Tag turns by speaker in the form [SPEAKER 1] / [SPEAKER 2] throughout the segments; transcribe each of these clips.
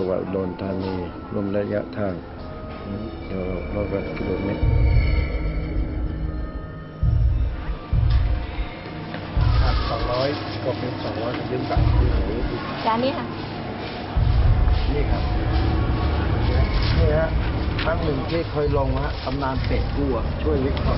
[SPEAKER 1] จังหวัดอุดรธานีรวมระยะทางเดี๋ยวร้อยกว่ากิโลเมตร
[SPEAKER 2] สองร้อยก็เป็นสองร้อยยืมกับยืมหรือ
[SPEAKER 3] จานนี้ค่ะ
[SPEAKER 2] นี่ครับ นี่ฮะครั้งหนึ่งที่เคยลงฮะตำนานเป็ดกูอะช่วยวิเครา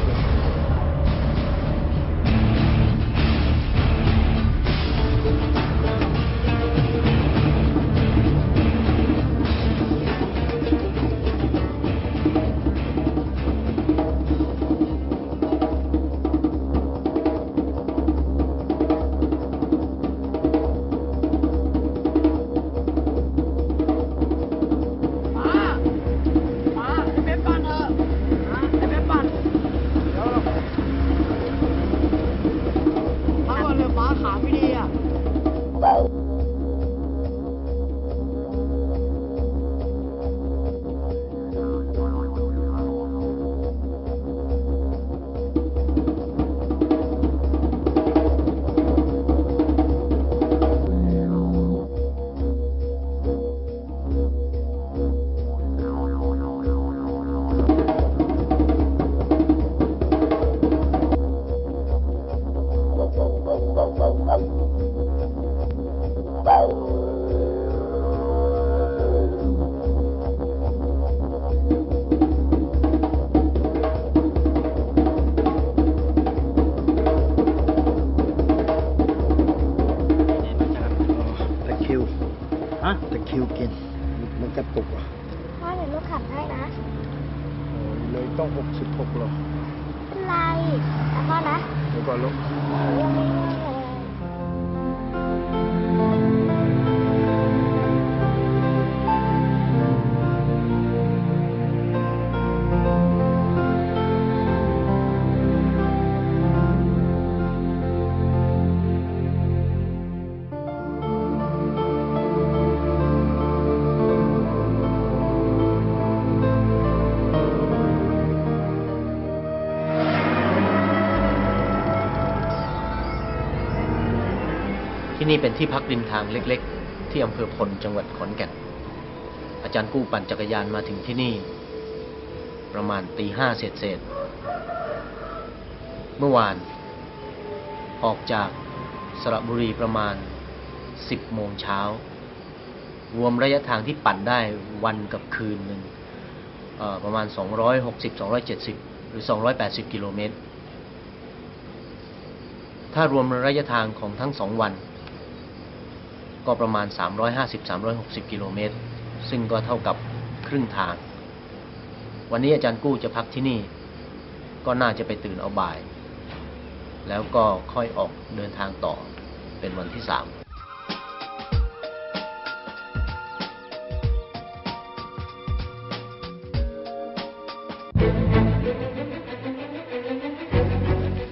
[SPEAKER 2] ฮะตะคริวกิน มันกระตุกอะ
[SPEAKER 3] พ่อเดี๋ยวลูกขับให้นะ
[SPEAKER 2] โอ้ยเลยต้องหกสิบหกโล
[SPEAKER 3] เป็นไรแต่พ่อนะ
[SPEAKER 2] เดี๋ยวก่อนลูก
[SPEAKER 4] ที่นี่เป็นที่พักริมทางเล็ก ๆ ที่อำเภอพลจังหวัดขอนแก่น อาจารย์กู้ปั่นจักรยานมาถึงที่นี่ ประมาณตีห้าเศษเศษเมื่อวาน ออกจากสระบุรีประมาณ 10 โมงเช้า รวมระยะทางที่ปั่นได้วันกับคืนหนึ่งเอ่อประมาณ 260 270 หรือ 280 กิโลเมตร ถ้ารวมระยะทางของทั้งสองวัน ก็ประมาณ 350-360 กิโลเมตร ซึ่งก็เท่ากับครึ่งทาง วันนี้อาจารย์กู้จะพักที่นี่ ก็น่าจะไปตื่นเอาบ่าย แล้วก็ค่อยออกเดินทางต่อเป็นวันที่สาม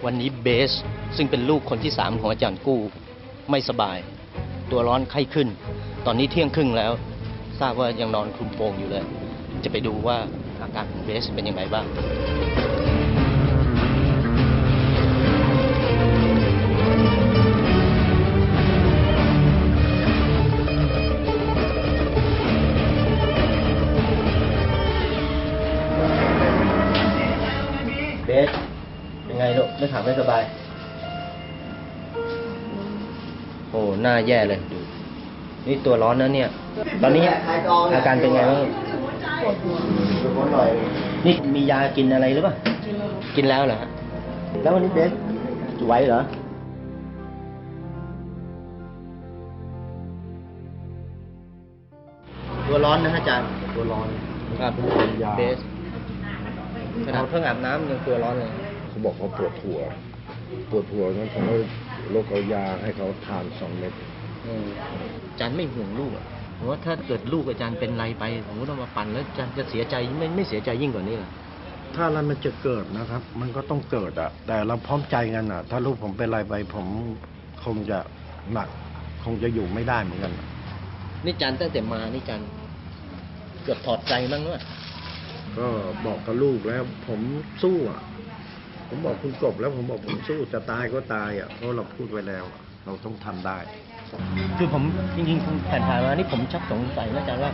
[SPEAKER 4] วันนี้เบสซึ่งเป็นลูกคนที่สามของอาจารย์กู้ไม่สบาย ตัวร้อนไข้ขึ้น ตอนนี้เที่ยงครึ่งแล้ว ทราบว่ายังนอนคลุมโปงอยู่เลย จะไปดูว่าอาการของเบสเป็นยังไงบ้างเบสยังไงลูกไม่ถามไม่สบาย หน้าแย่เลยดูนี่ตัวร้อนนะเนี่ย ตอนนี้อาการเป็นไงบ้างนี่มียากินอะไรหรือเปล่า กินแล้วเหรอฮะแล้ววันนี้เบสไหวเหรอตัวร้อนนะอาจารย์
[SPEAKER 2] ตัวร้อน
[SPEAKER 4] ครับเบสขนาดเพิ่งอาบน้ำยังตัวร้อนเลย
[SPEAKER 1] เขาบอกเขาปวดหัว ปวดหัวงั้นผมก็โรคเอายาให้เขาทานสองเม็ด
[SPEAKER 4] อาจารย์ไม่ห่วงลูกอะผมว่าถ้าเกิดลูกอาจารย์เป็นไรไปผมก็ต้องมาปั่นแล้วอาจารย์จะเสียใจไม่ไม่เสียใจยิ่งกว่านี้หรอ
[SPEAKER 1] ถ้าอะไรมันจะเกิดนะครับ มันก็ต้องเกิดอะแต่เราพร้อมใจกันอะถ้าลูกผมเป็นไรไปผมคงจะหนัก คงจะอยู่ไม่ได้เหมือนกัน
[SPEAKER 4] นี่อาจารย์ตั้งแต่มานี่อาจารย์เกือบถอดใจบ้างด้วย
[SPEAKER 1] ก็บอกกับลูกแล้ว ผมสู้อะ ผมบอกคุณกบแล้วผมบอกผมสู้จะตายก็ตายอะเพราะเราพูดไว้แล้วอะเราต้องทำได้
[SPEAKER 4] คือผมจริงๆผ่านๆมานี่ผมชักสงสัยนะอาจารย์ว่า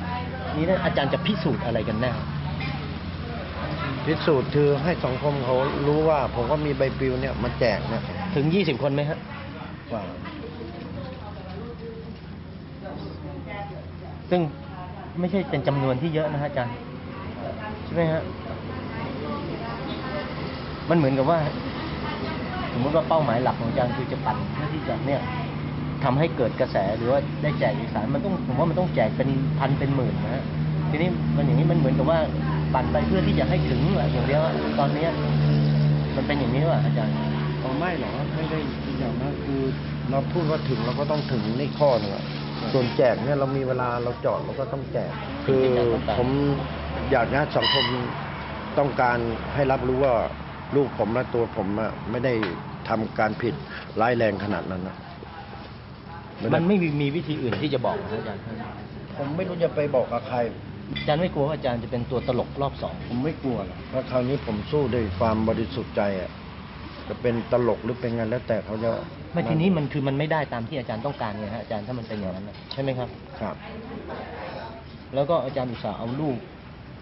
[SPEAKER 4] นี่นะอาจารย์จะพิสูจน์อะไรกันแน่
[SPEAKER 1] พิสูจน์คือให้สังคมเขารู้ว่า ผมก็มีใบปลิวเนี่ยมาแจกเนี่ย
[SPEAKER 4] ถึง20คนไหมฮะ
[SPEAKER 1] ว่า
[SPEAKER 4] ซึ่งไม่ใช่เป็นจำนวนที่เยอะนะฮะอาจารย์ ใช่ไหมฮะ มันเหมือนกับว่า สมมติว่าเป้าหมายหลักของอาจารย์คือจะปั่นเพื่อที่จะเนี่ยทำให้เกิดกระแสหรือว่าได้แจกเอกสารมันต้องผมว่ามันต้องแจกเป็นพันเป็นหมื่นนะฮะทีนี้มันอย่างนี้มันเหมือนกับว่าปั่นไปเพื่อที่จะให้ถึงอย่างเดียวอะตอนเนี้ยมันเป็นอย่างนี้ว่ะอาจารย์
[SPEAKER 1] เอาไม่หรอกไม่ได้อย่างนั้นคือเราพูดว่าถึงเราก็ต้องถึงนี่ข้อหนึ่งอะส่วนแจกเนี่ยเรามีเวลาเราจอดเราก็ต้องแจก คือผมอยากให้สังคมต้องการให้รับรู้ว่า ลูกผมและตัวผมอะไม่ได้ทำการผิดร้ายแรงขนาดนั้นนะด้
[SPEAKER 4] มันไม่มีมีวิธีอื่นที่จะบอกนะอาจารย์
[SPEAKER 1] ผมไม่รู้จะไปบอกกับใคร
[SPEAKER 4] อาจารย์ไม่กลัวว่าอาจารย์จะเป็นตัวตลกรอบสอง
[SPEAKER 1] ผมไม่กลัวหรอกเพราะคราวนี้ผมสู้ด้วยความบริสุทธิ์ใจอะจะเป็นตลกหรือเป็นไงแล้วแต่เขาจะ
[SPEAKER 4] ไม่ทีนี้มันคือมันไม่ได้ตามที่อาจารย์ต้องการไงฮะอาจารย์ถ้ามันเป็นอย่างนั้นน่ะใช่ไหมครับ
[SPEAKER 1] ครับ
[SPEAKER 4] แล้วก็อาจารย์อุตส่าห์เอาลูก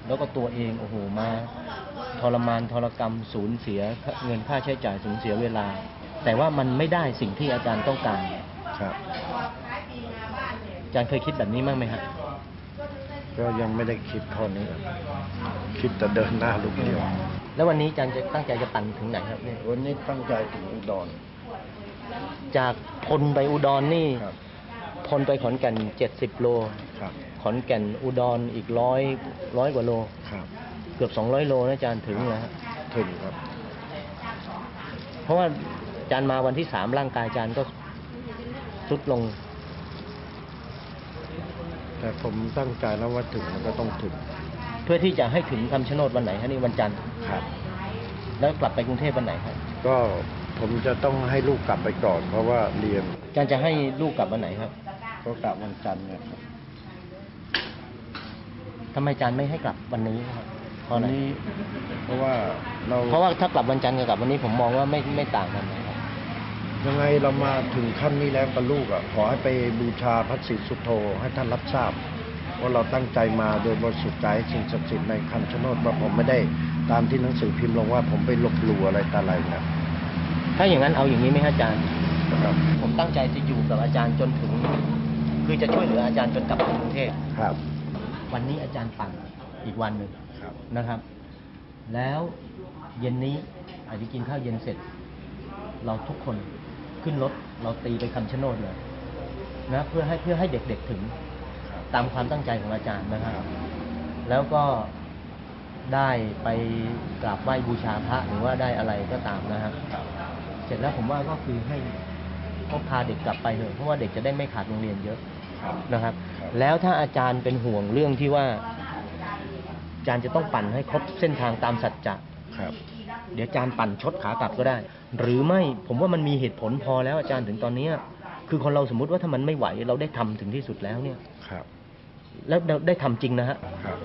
[SPEAKER 4] แล้วก็ตัวเองโอ้โหมาทรมานทรกรรมสูญเสียเงินค่าใช้จ่ายสูญเสียเวลา แต่ว่ามันไม่ได้สิ่งที่อาจารย์ต้องการ
[SPEAKER 1] ครับ
[SPEAKER 4] อาจารย์เคยคิดแบบนี้บ้างไหมฮะ
[SPEAKER 1] ก็ยังไม่ได้คิดข้อนี้อะคิดแต่เดินหน้าลูกเดียว
[SPEAKER 4] แล้ววันนี้อาจารย์จะตั้งใจจะปั่นถึงไหนครับเนี่ย
[SPEAKER 1] วันนี้ตั้งใจถึงอุดร
[SPEAKER 4] จากพลไปอุดรนี่
[SPEAKER 1] ครับ
[SPEAKER 4] พลไปขอนแก่นเจ็ดสิบโล
[SPEAKER 1] ครับ
[SPEAKER 4] ขอนแก่นอุดรอีกร้อยร้อยกว่าโล
[SPEAKER 1] ครับ
[SPEAKER 4] เกือบสองร้อยโลนะอาจารย์ถึงนะฮะ
[SPEAKER 1] ถึงครับ
[SPEAKER 4] เพราะว่าอาจารย์มาวันที่สามร่างกายอาจารย์ก็ทรุดลง
[SPEAKER 1] แต่ผมตั้งใจแล้วว่าถึงมันก็ต้องถึง
[SPEAKER 4] เพื่อที่จะให้ถึงคำชะโนดวันไหนฮะนี่วันจันทร์
[SPEAKER 1] ครับ
[SPEAKER 4] แล้วกลับไปกรุงเทพวันไหนครับ
[SPEAKER 1] ก็ผมจะต้องให้ลูกกลับไปก่อน เพราะว่าเรียน
[SPEAKER 4] อาจารย์จะให้ลูกกลับวันไหนครับ
[SPEAKER 1] ก็กลับวันจันทร์เนี่ยครับ
[SPEAKER 4] ทำไมอาจารย์ไม่ให้กลับวันนี้ครับเพราะ
[SPEAKER 1] วั
[SPEAKER 4] อะไร
[SPEAKER 1] นี้ เพราะว่าเรา
[SPEAKER 4] เพราะว่าถ้ากลับวันจันทร์กับกลับวันนี้ผมมองว่าไม่ไม่ต่างกันนะครับ
[SPEAKER 1] ยังไงเรามาถึงขั้นนี้แล้วกับลูกอะขอให้ไปบูชาพระศรีสุโธให้ท่านรับทราบว่าเราตั้งใจมาโดยบริสุทธิ์ใจสิ่งศักดิ์สิทธิ์ในคำชะโนดว่าผมไม่ได้ตามที่หนังสือพิมพ์ลงว่าผมไปลบหลู่อะไรต่ออะไรนะ
[SPEAKER 4] ถ้าอย่างนั้นเอาอย่างนี้ไหมฮะอาจารย์
[SPEAKER 1] นะครับ
[SPEAKER 4] ผมตั้งใจจะอยู่กับอาจารย์จนถึง คือจะช่วยเหลืออาจารย์จนกลับถึงกรุงเทพ
[SPEAKER 1] ครับ
[SPEAKER 4] วันนี้อาจารย์ปั่นอีกวันหนึ่ง
[SPEAKER 1] ครับ
[SPEAKER 4] นะครับ แล้วเย็นนี้อาจจะกินข้าวเย็นเสร็จ เราทุกคนขึ้นรถเราตีไปคำชะโนดเลยนะเพื่อให้เพื่อให้เด็กๆถึงตามความตั้งใจของอาจารย์นะครับ แล้วก็ได้ไปกราบไหว้บูชาพระหรือว่าได้อะไรก็ตามนะครับเสร็จแล้วผมว่าก็คือให้ก็พาเด็กกลับไปเถอะเพราะว่าเด็กจะได้ไม่ขาดโรงเรียนเยอะ
[SPEAKER 1] ครับ
[SPEAKER 4] นะครับ
[SPEAKER 1] ครับ
[SPEAKER 4] แล้วถ้าอาจารย์เป็นห่วงเรื่องที่ว่า อาจารย์จะต้องปั่นให้ครบเส้นทางตามสัจจะ
[SPEAKER 1] ครับ
[SPEAKER 4] เดี๋ยวอาจารย์ปั่นชดขากลับก็ได้ หรือไม่ผมว่ามันมีเหตุผลพอแล้วอาจารย์ถึงตอนเนี้ยคือคนเราสมมุติว่าถ้ามันไม่ไหวเราได้ทำถึงที่สุดแล้วเนี่ย
[SPEAKER 1] ครับ
[SPEAKER 4] แล้วเราได้ทำจริงนะฮะ
[SPEAKER 1] ครับ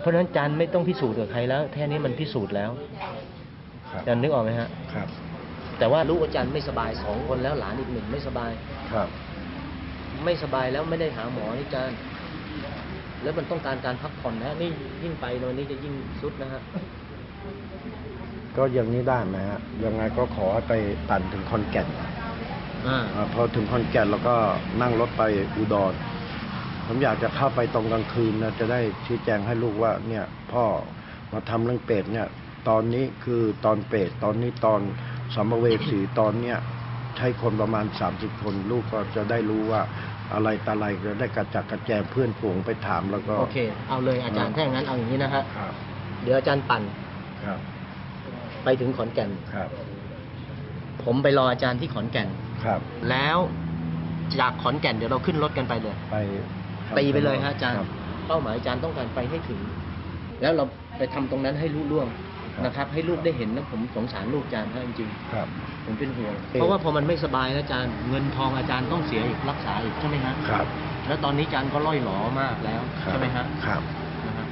[SPEAKER 4] เพราะฉะนั้นอาจารย์ไม่ต้องพิสูจน์กับใครแล้วแค่นี้มันพิสูจน์แล้ว
[SPEAKER 1] ครับ
[SPEAKER 4] อาจารย์นึกออกไหมฮะ
[SPEAKER 1] ครับ
[SPEAKER 4] แต่ว่าลูกอาจารย์ไม่สบายสองคนแล้วหลานอีกหนึ่งไม่สบาย
[SPEAKER 1] ครับ
[SPEAKER 4] ไม่สบายแล้วไม่ได้หาหมอนี่อาจารย์แล้วมันต้องการการพักผ่อนนะนี่ยิ่งไปโนนนี้จะยิ่งสุดนะฮะ
[SPEAKER 1] ก็อย่างนี้ได้ไหมฮะยังไงก็ขอให้ไปปั่นถึงคอนแก่น
[SPEAKER 4] อ่า
[SPEAKER 1] อาพอถึงคอนแก่นแล้วก็นั่งรถไปอุดรผมอยากจะเข้าไปตรงกลางคืนนะจะได้ชี้แจงให้ลูกว่า เนี่ย พ่อมาทำเรื่องเปรตเนี่ย ตอนนี้คือตอนเปรตตอนนี้ตอนสัมภเวสีตอนเนี้ยใช้คนประมาณ30คน ลูกก็จะได้รู้ว่า อะไรตาอะไรจะได้กระจัดกระแจงเพื่อนฝูงไปถามแล้วก็
[SPEAKER 4] โอเค เอาเลยอาจารย์
[SPEAKER 1] อ่า
[SPEAKER 4] ถ้าอย่างนั้นเอาอย่างนี้นะฮะ
[SPEAKER 1] ครับ
[SPEAKER 4] เดี๋ยวอาจารย์ปั่น
[SPEAKER 1] ครับ
[SPEAKER 4] ไปถึงขอนแก่น
[SPEAKER 1] ครับ
[SPEAKER 4] ผมไปรออาจารย์ที่ขอนแก่น
[SPEAKER 1] ครับ
[SPEAKER 4] แล้วจากขอนแก่นเดี๋ยวเราขึ้นรถกันไปเลย
[SPEAKER 1] ไป
[SPEAKER 4] ตีไปเลยฮะอาจารย์
[SPEAKER 1] คบ
[SPEAKER 4] เป้าหมายอาจารย์ต้องการไปให้ถึง แล้วเราไปทำตรงนั้นให้รู้ล่วง
[SPEAKER 1] ครับ
[SPEAKER 4] นะครับ ให้ลูกได้เห็นนะผมสงสารลูกอาจารย์ฮะจริงๆ
[SPEAKER 1] ครับ
[SPEAKER 4] ผมเป็นห่วง
[SPEAKER 1] เอ่อ
[SPEAKER 4] เพราะว่าพอมันไม่สบายแล้วอาจารย์เงินทองอาจารย์ต้องเสียอีกรักษาอีกใช่ไหมฮะ
[SPEAKER 1] ครับ
[SPEAKER 4] แล้วตอนนี้อาจารย์ก็ล่อยหลอมากแล้ว
[SPEAKER 1] ครับ
[SPEAKER 4] ใช่ไหมฮะ
[SPEAKER 1] ครับ
[SPEAKER 4] นะฮะ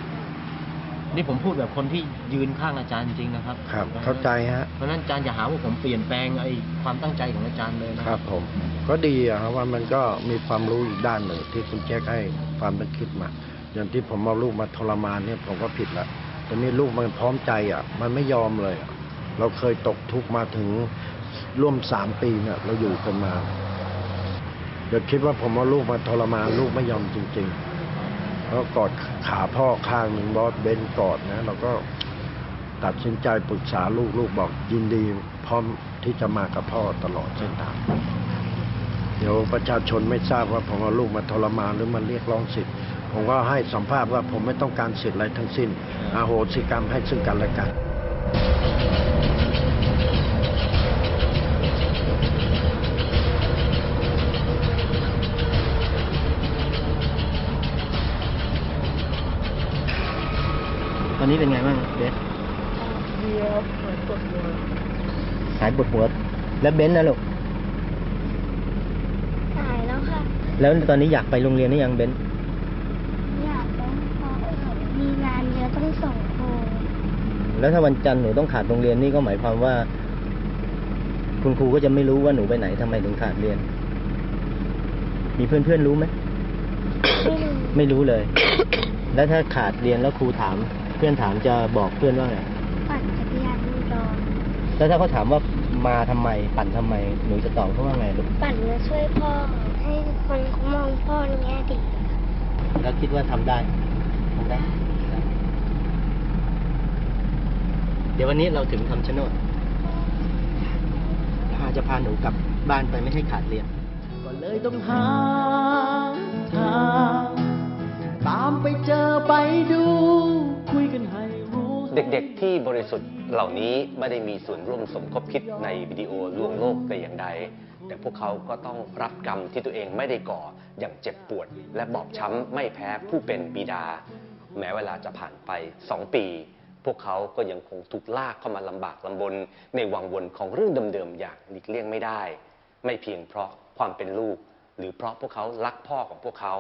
[SPEAKER 4] นี่ผมพูดแบบคนที่ยืนข้างอาจารย์จริงๆนะครับ
[SPEAKER 1] ครับ เข้าใจฮะ
[SPEAKER 4] เพราะฉะนั้นอาจารย์อย่าหาว่าผมเปลี่ยนแปลงไอ้ความตั้งใจของอาจารย์เลยนะ
[SPEAKER 1] ค
[SPEAKER 4] ค
[SPEAKER 1] รั
[SPEAKER 4] รั
[SPEAKER 1] บบผม ก็ดีอะครับว่ามันก็มีความรู้อีกด้านหนึ่งที่คุณแจ็คให้ความเป็นคิดมา อย่างที่ผมเอาลูกมาทรมานเนี่ยผมก็ผิดละ แต่นี่ลูกมันพร้อมใจอะ มันไม่ยอมเลย เราเคยตกทุกข์มาถึงร่วมสามปีเนี่ยเราอยู่กันมาเดี๋ยวคิดว่าผมเอาลูกมาทรมานลูกไม่ยอมจริงๆแล้วกอดขาพ่อข้างหนึ่งบอสเบนกอดนะเราก็ตัดสินใจปรึกษาลูกลูกบอกยินดี พร้อมที่จะมากับพ่อตลอดเส้นทางเดี๋ยวประชาชนไม่ทราบว่าผมเอาลูกมาทรมานหรือมาเรียกร้องสิทธิ์ ผมก็ให้สัมภาษณ์ว่าผมไม่ต้องการสิทธิ์อะไรทั้งสิ้นอาโหสิกรรมให้ซึ่งกันและกัน
[SPEAKER 4] ตอนนี้เป็นไงบ้างเบส
[SPEAKER 5] เดียวเหมือนกดหัว
[SPEAKER 4] หายปวดหัว แล้วเบนนะลูก
[SPEAKER 3] หายแล้วค่ะ
[SPEAKER 4] แล้วตอนนี้อยากไปโรงเรียนหรือยังเบน
[SPEAKER 3] อยากต้องพอมีงานเยอะต้องส่งครู
[SPEAKER 4] แล้วถ้าวันจันทร์หนูต้องขาดโรงเรียนนี่ก็หมายความว่า คุณครูก็จะไม่รู้ว่าหนูไปไหนทำไมถึงขาดเรียน มีเพื่อนๆรู้ไหม
[SPEAKER 3] ไม่รู้
[SPEAKER 4] ไม่รู้เลย แล้วถ้าขาดเรียนแล้วครูถาม เพื่อนถามจะบอกเพื่อนว่าไง
[SPEAKER 3] ปั่นจักรยานอุดร
[SPEAKER 4] แล้วถ้าเขาถามว่ามาทำไม ปั่นทำไมหนูจะตอบเขาว่าไงลูก
[SPEAKER 3] ปั่นมาช่วยพ่อให้คนเขามองพ่อในแง่ดี
[SPEAKER 4] แล้วคิดว่าทำได้ทำได้ เดี๋ยววันนี้เราถึงคำชะโนดพาจะพาหนูกลับบ้านไปไม่ให้ขาดเรียน
[SPEAKER 5] ก็เลยต้องหาทางตามไปเจอไปดู คุยกันให้รู้
[SPEAKER 6] เด็กๆที่บริสุทธิ์เหล่านี้ไม่ได้มีส่วนร่วมสมคบคิดในวิดีโอลวงโลกแต่อย่างใด แต่พวกเขาก็ต้องรับกรรมที่ตัวเองไม่ได้ก่ออย่างเจ็บปวด และบอบช้ำไม่แพ้ผู้เป็นบิดา แม้เวลาจะผ่านไป2ปี วกเขาก็ยังคงถูกลากเข้ามาลำบากลำบน ในวังวนของเรื่องเดิมๆอย่างหลีกเลี่ยงไม่ได้ ไม่เพียงเพราะความเป็นลูก หรือเพราะพวกเขารักพ่อของพวกเขา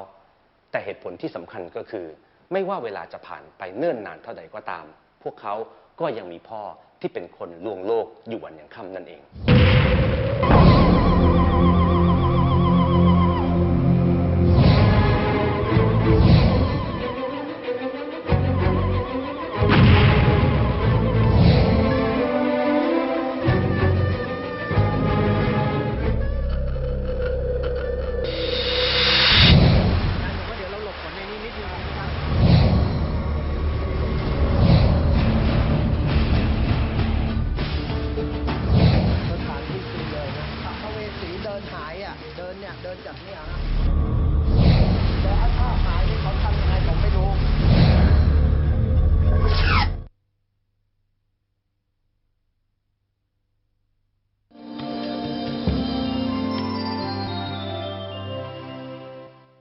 [SPEAKER 6] แต่เหตุผลที่สำคัญก็คือ ไม่ว่าเวลาจะผ่านไปเนิ่นนานเท่าใดก็ตาม พวกเขาก็ยังมีพ่อที่เป็นคนลวงโลกอยู่วันยังค่ำนั่นเอง